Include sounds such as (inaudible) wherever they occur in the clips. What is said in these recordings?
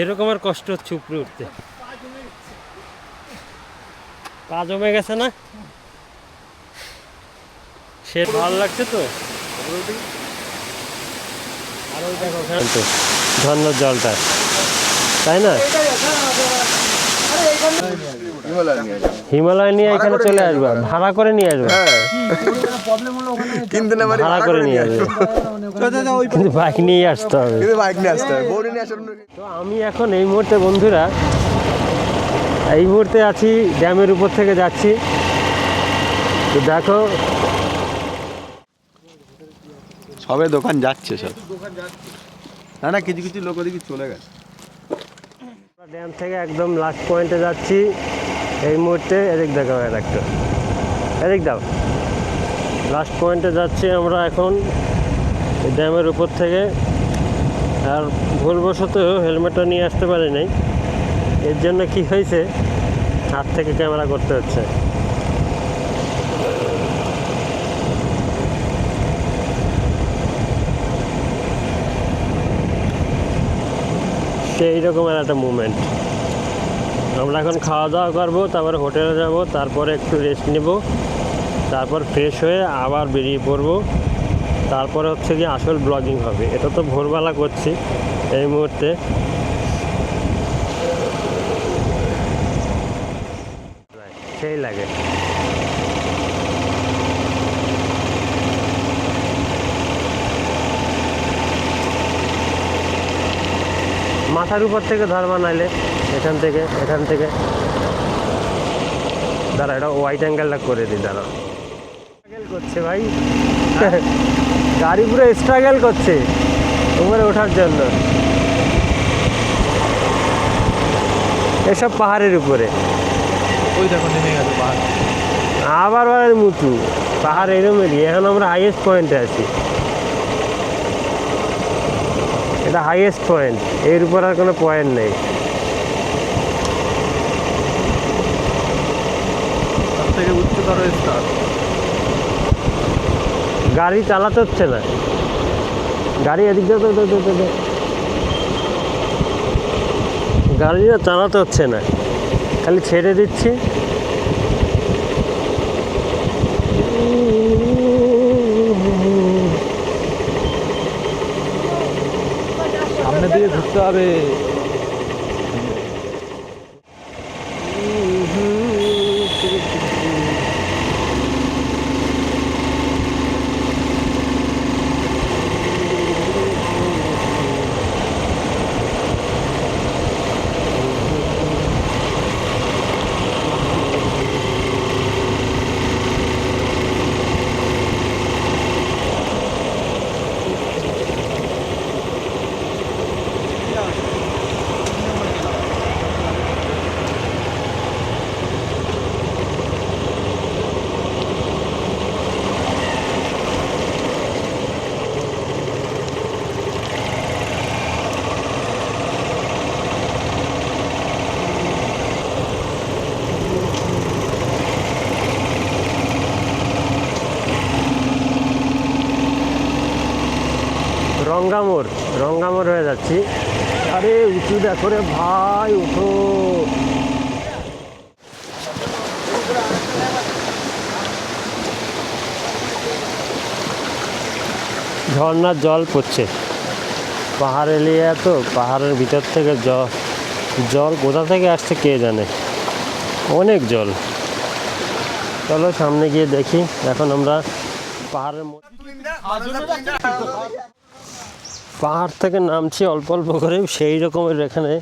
সেরকম আর কষ্ট হচ্ছে উপরে উঠতে। পা জমে গেছে না? সে ভালো লাগছে তো? আর ওই দেখো ঝর্ণার জলটা। তাই না? হিমালয় নিয়ে এখানে চলে আসবা। ভাড়া করে নিয়ে আসবা। কিনতে না পারি ভাড়া করে নিয়ে আসবে। কিন্তু বাইক নিয়ে আসতে হবে। কিন্তু বাইক নিয়ে আসতে হবে। নিয়ে তো আমি এখন এই মুহূর্তে বন্ধুরা এই মুহূর্তে আছি ড্যামের উপর থেকে যাচ্ছি। তো দেখো সবে দোকান যাচ্ছে সব। না না কিছু কিছু লোক ওদিকে চলে গেছে। ড্যাম থেকে একদম লাস্ট পয়েন্টে যাচ্ছি। এই মুহূর্তে এদিক দেখাও একটা এদিক দাও। লাস্ট পয়েন্টে যাচ্ছি আমরা এখন ড্যামের উপর থেকে। আর ভুলবশত হেলমেটটা নিয়ে আসতে পারি নাই। এর জন্য কি হয়েছে? হাত থেকে ক্যামেরা করতে হচ্ছে। সেই রকমের একটা মুভমেন্ট আমরা এখন খাওয়া দাওয়া করব, তারপরে হোটেলে যাব, তারপরে একটু রেস্ট নেব, তারপর ফ্রেশ হয়ে আবার বেরিয়ে পড়ব। তারপরে হচ্ছে কি আসল ব্লগিং হবে। এটা তো ভোরবেলা করছি এই মুহূর্তে। সেই লাগে। মাথার উপর থেকে ধরবা নাইলে এখান থেকে এখান থেকে। দাঁড়া এটা হোয়াইট অ্যাঙ্গেলটা করে দিই দাঁড়া। স্ট্রাগল করছে ভাই। (laughs) গাড়ি পুরো স্ট্রাগল করছে উপরে ওঠার জন্য। এসব পাহাড়ের উপরে। ওই দেখো নেমে গেছে পাহাড়। আবার আবার মুচু পাহাড় এরমেরই এখন আমরা হাইয়েস্ট পয়েন্টে আছি। এটা হাইয়েস্ট পয়েন্ট এর উপর আর কোনো পয়েন্ট নেই। থেকে উচ্চতর গাড়ি চালাতে হচ্ছে না। গাড়ি এদিক দিয়ে। গাড়িটা চালাতে হচ্ছে না। খালি ছেড়ে দিচ্ছি। সামনে রঙ্গামোর রঙ্গামোর হয়ে যাচ্ছি। আরে উঁচু দেখো রে ভাই, উঠো। ঝর্ণার জল পড়ছে। পাহাড় এলিয়া তো পাহাড়ের ভিতর থেকে জল জল কোথা থেকে আসছে কে জানে? অনেক জল। চলো সামনে গিয়ে দেখি, এখন আমরা পাহাড়ের মধ্যে পাহাড় থেকে নামছি অল্প অল্প করে, সেই রকমের এখানে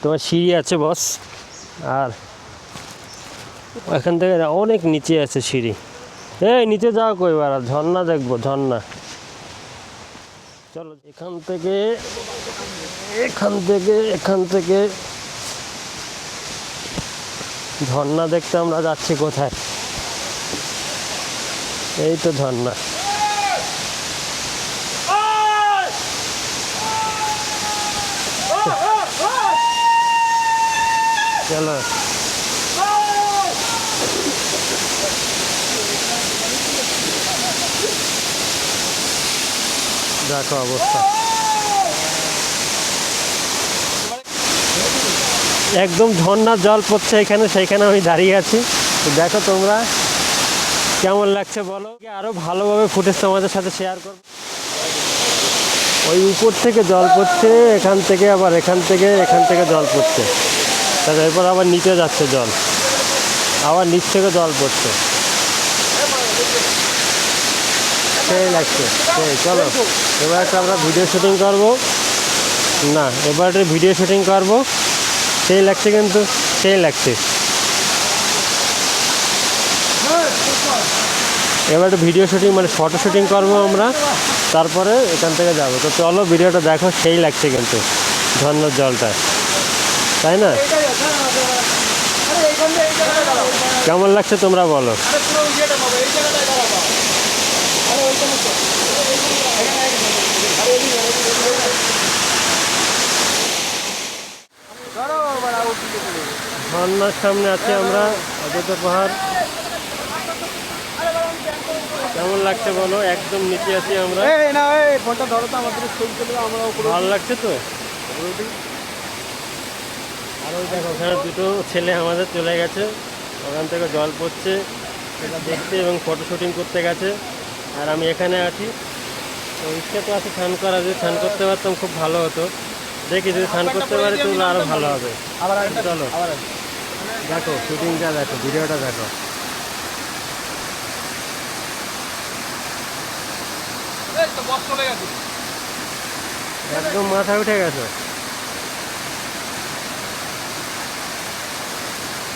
তোমার সিঁড়ি আছে বস। আর এখান থেকে অনেক নিচে আছে সিঁড়ি। এই নিচে যাও কইবার ঝর্ণা দেখব, ঝর্ণা। চলো এখান থেকে এখান থেকে এখান থেকে। ঝর্ণা দেখতে আমরা যাচ্ছি কোথায়? এই তো ঝর্ণা। চলো দেখো অবস্থা। একদম ঝর্ণার জল পড়ছে এখানে, সেইখানে আমি দাঁড়িয়ে আছি। দেখো তোমরা কেমন লাগছে বলো। আরও ভালোভাবে ফুটেজ তোমাদের সাথে শেয়ার করব। ওই উপর থেকে জল পড়ছে, এখান থেকে আবার এখান থেকে এখান থেকে জল পড়ছে। তারপর এরপর আবার নিচে যাচ্ছে জল। আবার নিচ থেকে জল পড়ছে। সেই লাগছে। সেই, চলো। এবার একটা আমরা ভিডিও শুটিং করব। না, এবার একটা ভিডিও শুটিং করব, সেই লাগছে কিন্তু, সেই লাগছে। এবার একটা ভিডিও শুটিং মানে ফটো শুটিং করব আমরা। তারপরে এখান থেকে যাব। তো চলো ভিডিওটা দেখো, সেই লাগছে কিন্তু, ঝর্ণার জলটা। তাই না? কেমন লাগছে তোমরা বলো। ঝর্ণার সামনে আছি আমরা অযোধ্যা পাহাড়। কেমন লাগছে বলো? একদম নিচে আছি আমরা। ভালো লাগছে তো? আর ওই দেখো ওখানে দুটো ছেলে আমাদের চলে গেছে। ওখান থেকে জল পড়ছে সেটা দেখতে এবং ফটো শুটিং করতে গেছে। আর আমি এখানে আছি। তো ইচ্ছা তো আছে স্নান করা যদি স্নান করতে পারতাম খুব ভালো হতো। দেখি যদি স্নান করতে পারি তাহলে আরও ভালো হবে। আবার চলো। দেখো শুটিংটা দেখো ভিডিওটা দেখো। একদম মাথা উঠে গেছে।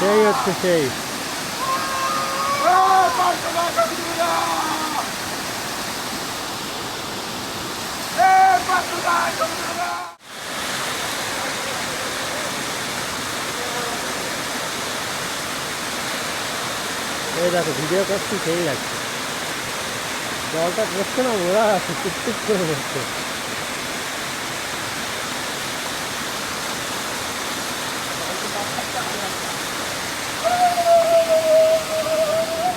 সেই হচ্ছে সেই এই দেখো ভিডিও করছি সেই লাগছে জলটা পড়ছে না ওরা টুক টুক করে পড়ছে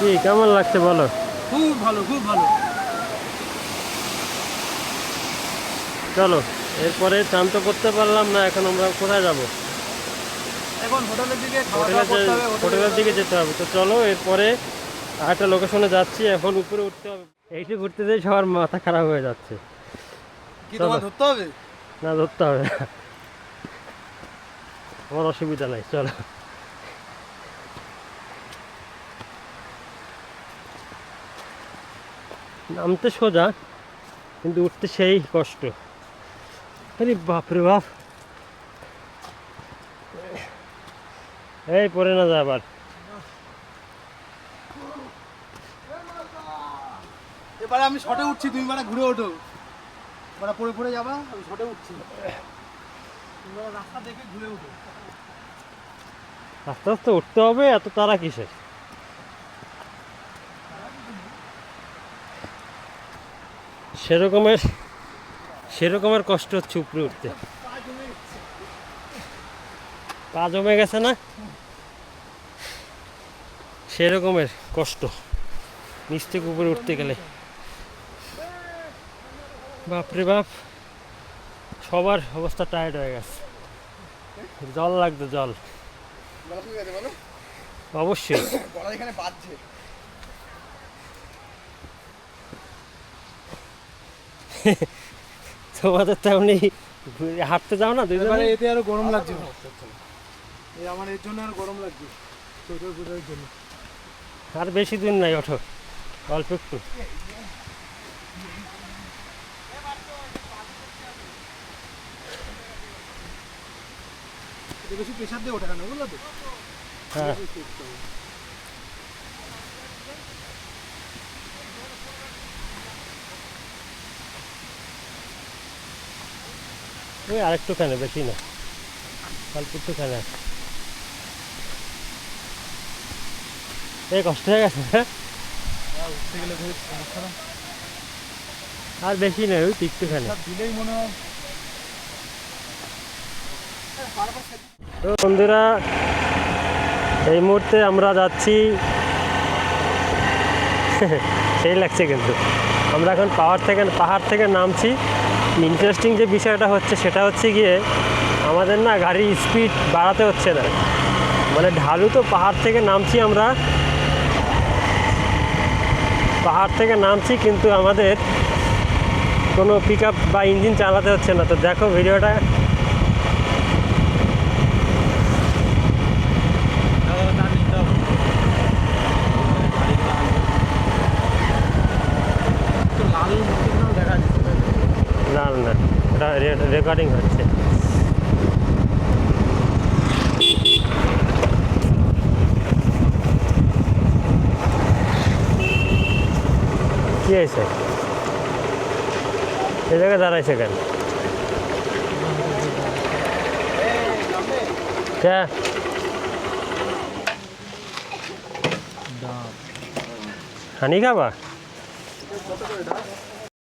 কি কেমন লাগছে বলো? খুব ভালো খুব ভালো। চলো এরপরে চান তো করতে পারলাম না এখন আমরা কোথায় যাব? এখন হোটেলের দিকে হোটেলের যেতে হবে। তো চলো এরপরে আরেকটা লোকেশনে যাচ্ছি এখন উপরে উঠতে হবে। এইটা ঘুরতে যেয়ে সবার মাথা খারাপ হয়ে যাচ্ছে। কি তোমার চলো। ধরতে হবে? না ধরতে হবে আমার অসুবিধা নাই চলো। নামতে সোজা কিন্তু উঠতে সেই কষ্ট। আরে বাপরে বাপ। এই পড়ে না যা আবার। এবারে আমি শটে উঠছি তুমি মানে ঘুরে ওঠো। এবারে পড়ে পড়ে যাবা আমি শটে উঠছি। রাস্তা দেখে ঘুরে ওঠো। আস্তে আস্তে উঠতে হবে এত তারা কিসের? সেরকমের সেরকমের কষ্ট হচ্ছে উপরে উঠতে। পা জমে গেছে না? সেরকমের কষ্ট নিচ থেকে উপরে উঠতে গেলে। বাপরে বাপ সবার অবস্থা টায়ার্ড হয়ে গেছে। জল লাগতো জল। শুয়ে অবশ্যই গলা এখানে বাজছে (laughs) তোমাদের তেমনি হাঁটতে যাও না দুইজনে এতে আরও গরম লাগছে। এই আমার এর জন্য আর গরম লাগছে। সোয়েটার ফোটারের জন্য। আর বেশি দিন নাই ওঠো। অল্প একটু। বেশি প্রেশার দিয়ে ওঠে কেন বুঝলো তো? হ্যাঁ। ওই আরেকটু কেন, বেশি না। এই কষ্ট হয়ে গেছে হ্যাঁ? আর বেশি নয় ওই একটুখানি তো বন্ধুরা, এই মুহূর্তে আমরা যাচ্ছি। (laughs) সেই লাগছে কিন্তু। আমরা এখন পাহাড় থেকে পাহাড় থেকে নামছি। ইন্টারেস্টিং যে বিষয়টা হচ্ছে সেটা হচ্ছে গিয়ে আমাদের না গাড়ির স্পিড বাড়াতে হচ্ছে না। মানে ঢালু তো পাহাড় থেকে নামছি আমরা। পাহাড় থেকে নামছি কিন্তু আমাদের কোনো পিক আপ বা ইঞ্জিন চালাতে হচ্ছে না। তো দেখো ভিডিওটা না নিতে হবে তো লাল মন্দির দেখা যাচ্ছে না না এটা রেকর্ডিং হচ্ছে। কি হয়েছে? এই জায়গায় দাঁড়াইছে কেন? কে? হানি খাবা?